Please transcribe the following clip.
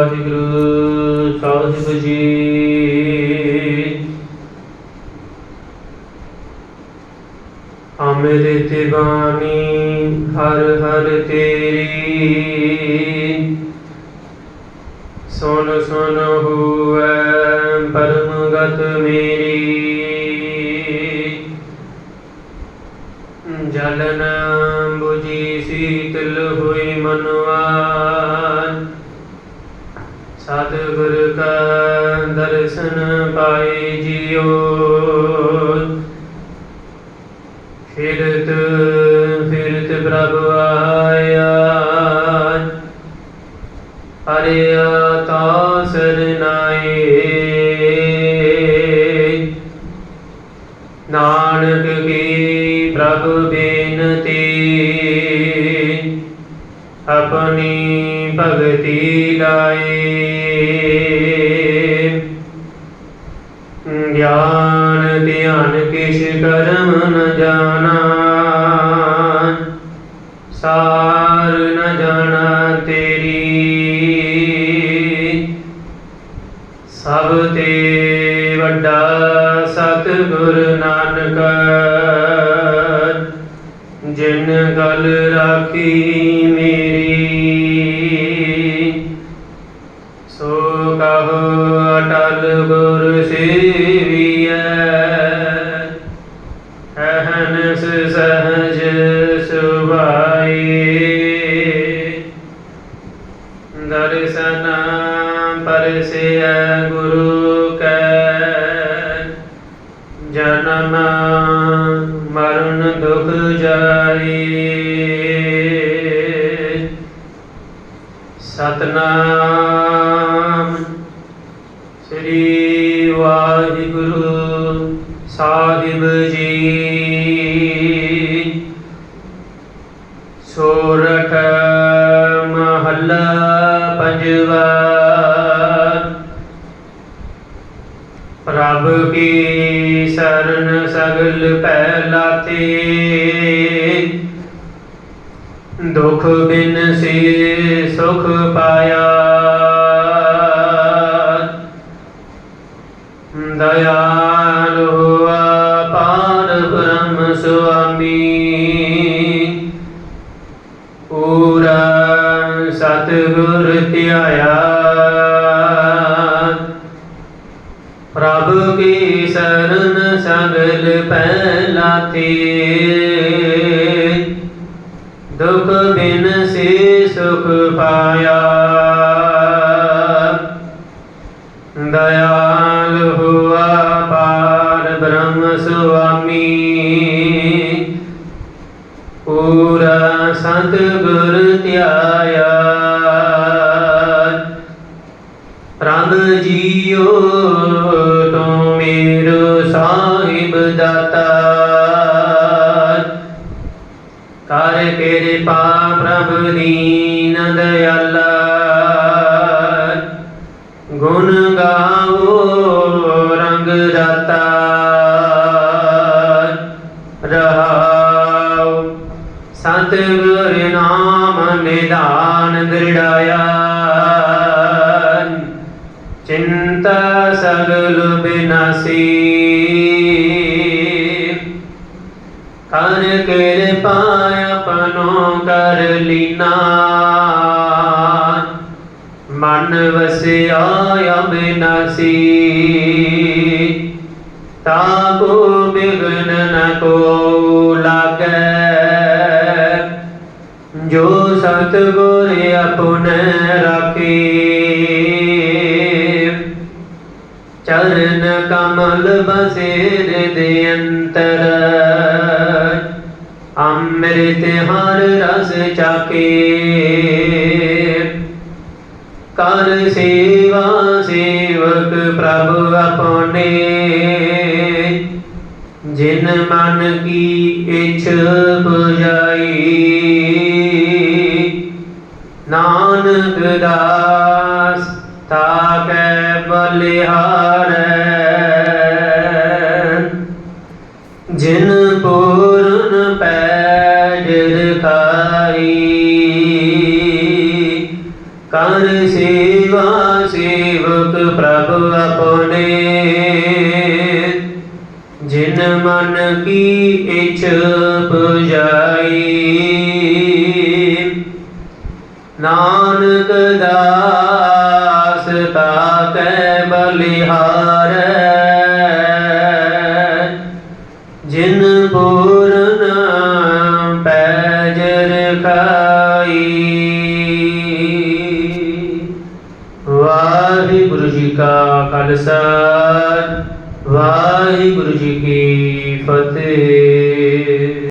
ਵਾਹਿਗੁਰੂ ਸਾਹਿਬ ਜੀ। ਅੰਮ੍ਰਿਤ ਬਾਣੀ, ਹਰ ਹਰ ਤੇਰੀ। ਸੁਣ ਸੁਣ ਹੋਵੇ ਪਰਮ ਗਤ ਮੇਰੀ। ਜਲਨ 부ਜੀ ਸੀਤਲ ਹੋਈ ਮਨਵਾ ਸਤਿਗੁਰ ਕਾ ਦਰਸ਼ਨ ਪਾਈ ਜਿਉ। ਫਿਰਤ ਫਿਰਤ ਪ੍ਰਭ ਆਇਆ। ਹਰਿਆ ਤਾ ਸਰਨਾਏ ਨਾਨਕ ਕੀ ਪ੍ਰਭ ਬੇਨਤੀ। ਆਪਣੀ ਭਗਤੀ ਲਾਏ ਗਿਆਨ ਧਿਆਨ ਕਿਛ ਕਰਮ ਨ ਜਾਣਾ ਸਾਰ ਨ ਜਾਣਾ ਤੇਰੀ ਸਭ ਤੇ ਵੱਡਾ ਸਤਿਗੁਰ ਨਾਨਕ ਜਿਨ ਗਲ ਰਾਖੀ ਮੇਰੀ ਅਟਲ ਗੁਰ ਸੇਵੀਐ। ਅਹਨਸ ਸਹਜ ਸੁਭਾਈ। ਦਰਸ਼ਨਾ ਪਰਸਿਐ ਗੁਰੂ ਕੈ। ਜਨਮ ਮਰਨ ਦੁਖ ਜਾਈ। ਸਤਨਾਮ ਸ੍ਰੀ ਵਾਹਿਗੁਰੂ ਸਾਹਿਬ ਜੀ। ਸੋਰਠ ਮਹੱਲਾ ਪੰਜਵਾ। ਪ੍ਰਭ ਕੀ ਸਰਨ ਸਗਲ ਪੈ ਲਾਤੇ ਦੁਖ ਬਿਨ ਸੇ ਸੁਖ ਪਾਇਆ। ਦਇਆਲ ਹੋਆ ਪਾਰ ਬ੍ਰਹਮ ਸੁਆਮੀ ਪੂਰਾ ਸਤਿਗੁਰ ਧਿਆਇਆ ਪ੍ਰਭ ਕੀ ਸਰਨ ਸਗਲ ਪਹਿਲਾ ਲਾਤੇ ਦੁਖ ਬਿਨ ਸੇ ਸੁਖ ਪਾਇਆ ਦਇਆ ਪੂਰਾ ਸੰਤ ਗੁਰ ਧਿਆਇਆ। ਪ੍ਰਭ ਜੀਓ, ਤੂੰ ਮੇਰੋ ਸਾਹਿਬ ਦਾਤਾ। ਕਰ ਕਿਰਪਾ ਪ੍ਰਭ ਦੀਨ ਦਇਆਲਾ ਗੁਣ ਗਾ ਗੁਰ ਨਾਮ ਨਿਧਾਨ ਦ੍ਰਿੜਾਇਆ। ਚਿੰਤਾ ਸਗਲ ਬਿਨਾਸੀ। ਕਰ ਕਿਰਪਾ ਆਪਨੋ ਕਰ ਲੀਨਾ। ਮਨ ਵਸਿਆ ਅਬਿਨਾਸੀ ਤਾਕੋ ਬਿਗਨ ਨ ਕੋ। ਜੋ ਸਤਿਗੁਰ ਆਪਨੇ ਰਾਖੇ। ਚਰਨ ਕਮਲ ਬਸੇ ਦੇ ਅੰਤਰ। ਅੰਮ੍ਰਿਤ ਹਰ ਰਸ ਚਾਕੇ ਕਰ ਸੇਵਾ ਸੇਵਕ ਪ੍ਰਭ ਆਪਣੇ। ਜਿਨ ਮਨ ਕੀ ਇਛ ਨਾਨਕ ਦਾਸ ਤਾਕੈ ਬਲਿਹਾਰੈ। ਜਿਨ ਪੂਰਨ ਪੈਜ ਰਖਾਈ, ਕਰ ਸੇਵਾ ਆਪਣੇ। ਜਿਨ ਮਨ ਕੀ ਇਛ 부ਜਾਈ ਨਾਨਕ ਦਾਸ ਤਾਕੈ ਬਲਿਹਾਰ। ਜਿਨ ਪੂਰਨ ਪੈਜਰ ਰਖਾਈ ਵਾਹਿਗੁਰੂ ਜੀ ਕਾ ਖਾਲਸਾ, ਵਾਹਿਗੁਰੂ ਜੀ ਕੀ ਫਤਿਹ।